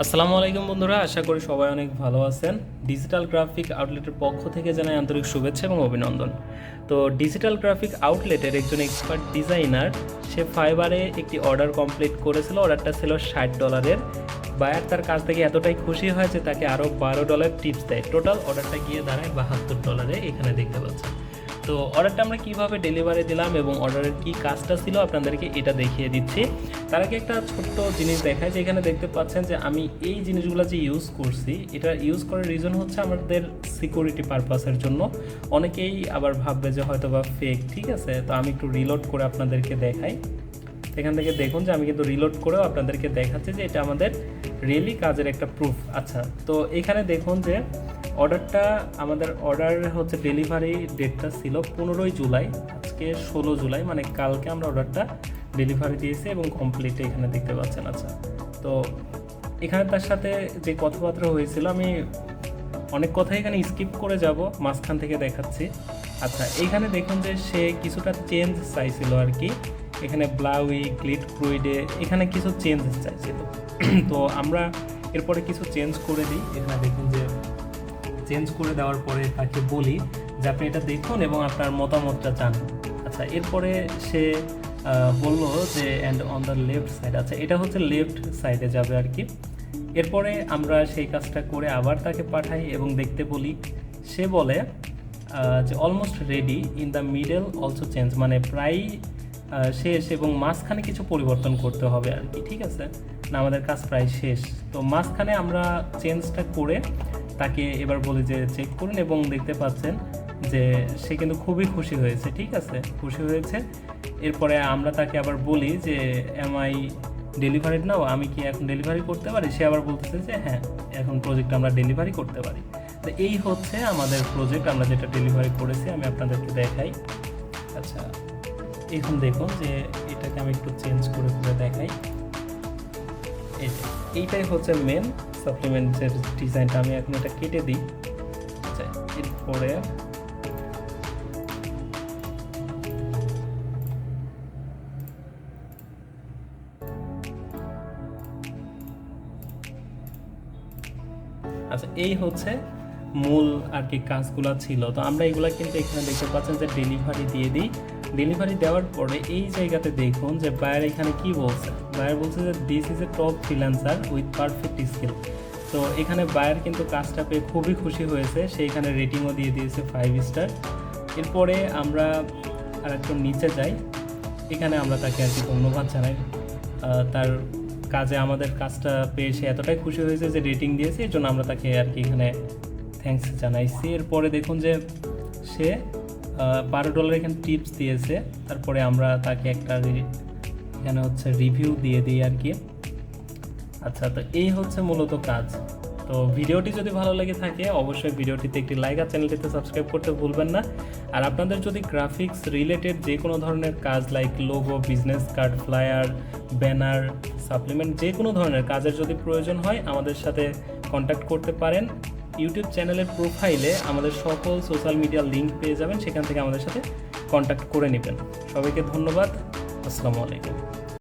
আসসালামু আলাইকুম বন্ধুরা, আশা করি সবাই অনেক ভালো আছেন। ডিজিটাল গ্রাফিক আউটলেটের পক্ষ থেকে জানাই আন্তরিক শুভেচ্ছা এবং অভিনন্দন। তো ডিজিটাল গ্রাফিক আউটলেটের একজন এক্সপার্ট ডিজাইনার সে ফাইবারে একটি অর্ডার কমপ্লিট করেছিল অর্ডারটা ছিল ষাট ডলারের বায়ার তার কাছ থেকে এতটাই খুশি হয় যে তাকে আরও বারো ডলার টিপস দেয়। টোটাল অর্ডারটা গিয়ে দাঁড়ায় বাহাত্তর ডলারে এখানে দেখতে তো অর্ডারটা আমরা কীভাবে ডেলিভারি দিলাম এবং অর্ডারের কি কাজটা ছিল আপনাদেরকে এটা দেখিয়ে দিচ্ছি। তার আগে একটা ছোট্ট জিনিস দেখায় যে এখানে দেখতে পাচ্ছেন যে আমি এই জিনিসগুলো যে ইউজ করছি, এটা ইউজ করার রিজন হচ্ছে আমাদের সিকিউরিটি পারপাসের জন্য। অনেকেই আবার ভাববে যে হয়তো বা ফেক ঠিক আছে? তো আমি একটু রিলোড করে আপনাদেরকে দেখাই। এখান থেকে দেখুন যে আমি কিন্তু রিলোড করেও আপনাদেরকে দেখাচ্ছি যে এটা আমাদের রিয়েলি কাজের একটা প্রুফ আচ্ছা তো এখানে দেখুন যে অর্ডারটা আমাদের অর্ডার হচ্ছে ডেলিভারি ডেটটা ছিল পনেরোই জুলাই। আজকে ষোলো জুলাই মানে কালকে আমরা অর্ডারটা ডেলিভারি দিয়েছি এবং কমপ্লিট এখানে দেখতে পাচ্ছেন আচ্ছা। তো এখানে তার সাথে যে কথাবার্তা হয়েছিল, আমি অনেক কথা এখানে স্কিপ করে যাব, মাঝখান থেকে দেখাচ্ছি। আচ্ছা এইখানে দেখুন যে সে কিছুটা চেঞ্জ চাইছিল আর কি। এখানে ব্লাউই গ্লিট ক্রুইডে এখানে কিছু চেঞ্জ চাইছিল। তো আমরা এরপরে কিছু চেঞ্জ করে দিই। এখানে দেখুন যে চেঞ্জ করে দেওয়ার পরে তাকে বলি যে আপনি এটা দেখুন এবং আপনার মতামতটা চান আচ্ছা এরপরে সে বলল যে and on the left side আচ্ছা এটা হচ্ছে লেফট সাইডে যাবে আর কি। এরপরে আমরা সেই কাজটা করে আবার তাকে পাঠাই এবং দেখতে বলি, সে বলে যে almost ready in the middle also change মানে প্রায় শেষ এবং মাঝখানে কিছু পরিবর্তন করতে হবে আর কি, ঠিক আছে? না, আমাদের কাজ প্রায় শেষ। তো মাঝখানে আমরা চেঞ্জটা করে তাকে এবার বলি যে চেক করুন এবং দেখতে পাচ্ছেন যে সে কিন্তু খুবই খুশি হয়েছে, ঠিক আছে? খুশি হয়েছে। এরপরে আমরা তাকে আবার বলি যে এম আই ডেলিভারিড নাও আমি কি এখন ডেলিভারি করতে পারি? সে আবার বলতেছে যে হ্যাঁ এখন প্রজেক্ট আমরা ডেলিভারি করতে পারি। তো এই হচ্ছে আমাদের প্রজেক্ট আমরা যেটা ডেলিভারি করেছি, আমি আপনাদেরকে দেখাই। আচ্ছা এখন দেখুন যে এটাকে আমি একটু চেঞ্জ করে করে দেখাই। এইটাই হচ্ছে মেন সাপ্লিমেন্টের ডিজাইনটা আমি এখন এটা কেটে দিই। আচ্ছা এরপরে আচ্ছা এই হচ্ছে মূল আর কি কাজগুলো ছিল। তো আমরা এগুলা কিন্তু এখানে দেখতে পাচ্ছেন যে ডেলিভারি দিয়ে দিই। ডেলিভারি দেওয়ার পরে এই জায়গাতে দেখুন যে বায়ার এখানে কি বলছে। বায়ার বলছে যে this is a top freelancer with perfect skill তো এখানে বায়ার কিন্তু কাজটা পেয়ে খুবই খুশি হয়েছে। সে এখানে রেটিংও দিয়ে দিয়েছে ফাইভ স্টার এরপরে আমরা আর একটু নিচে যাই। এখানে আমরা তাকে আর কি ধন্যবাদ জানাই। তার কাজে আমাদের কাজটা পেয়ে সে এতটাই খুশি হয়েছে যে রেটিং দিয়েছে। এর জন্য আমরা তাকে আর কি এখানে থ্যাঙ্কস জানাইছি। এরপরে দেখুন যে সে বারো ডলার এখানে টিপস দিয়েছে। তারপরে আমরা তাকে একটা এখানে হচ্ছে রিভিউ দিয়ে দিই আর কি। আচ্ছা তো এই হচ্ছে মূলত কাজ। তো ভিডিওটি যদি ভালো লেগে থাকে, অবশ্যই ভিডিওটিতে একটি লাইক আর চ্যানেলটিতে সাবস্ক্রাইব করতে ভুলবেন না। আর আপনাদের যদি গ্রাফিক্স রিলেটেড যে কোনো ধরনের কাজ like logo business card flyer banner supplement যে কোনো ধরনের কাজের যদি প্রয়োজন হয়, আমাদের সাথে কন্ট্যাক্ট করতে পারেন। ইউটিউব চ্যানেলের প্রোফাইলে আমাদের সকল সোশ্যাল মিডিয়ার লিঙ্ক পেয়ে যাবেন, সেখান থেকে আমাদের সাথে কন্ট্যাক্ট করে নেবেন। সবাইকে ধন্যবাদ, আসসালামু আলাইকুম।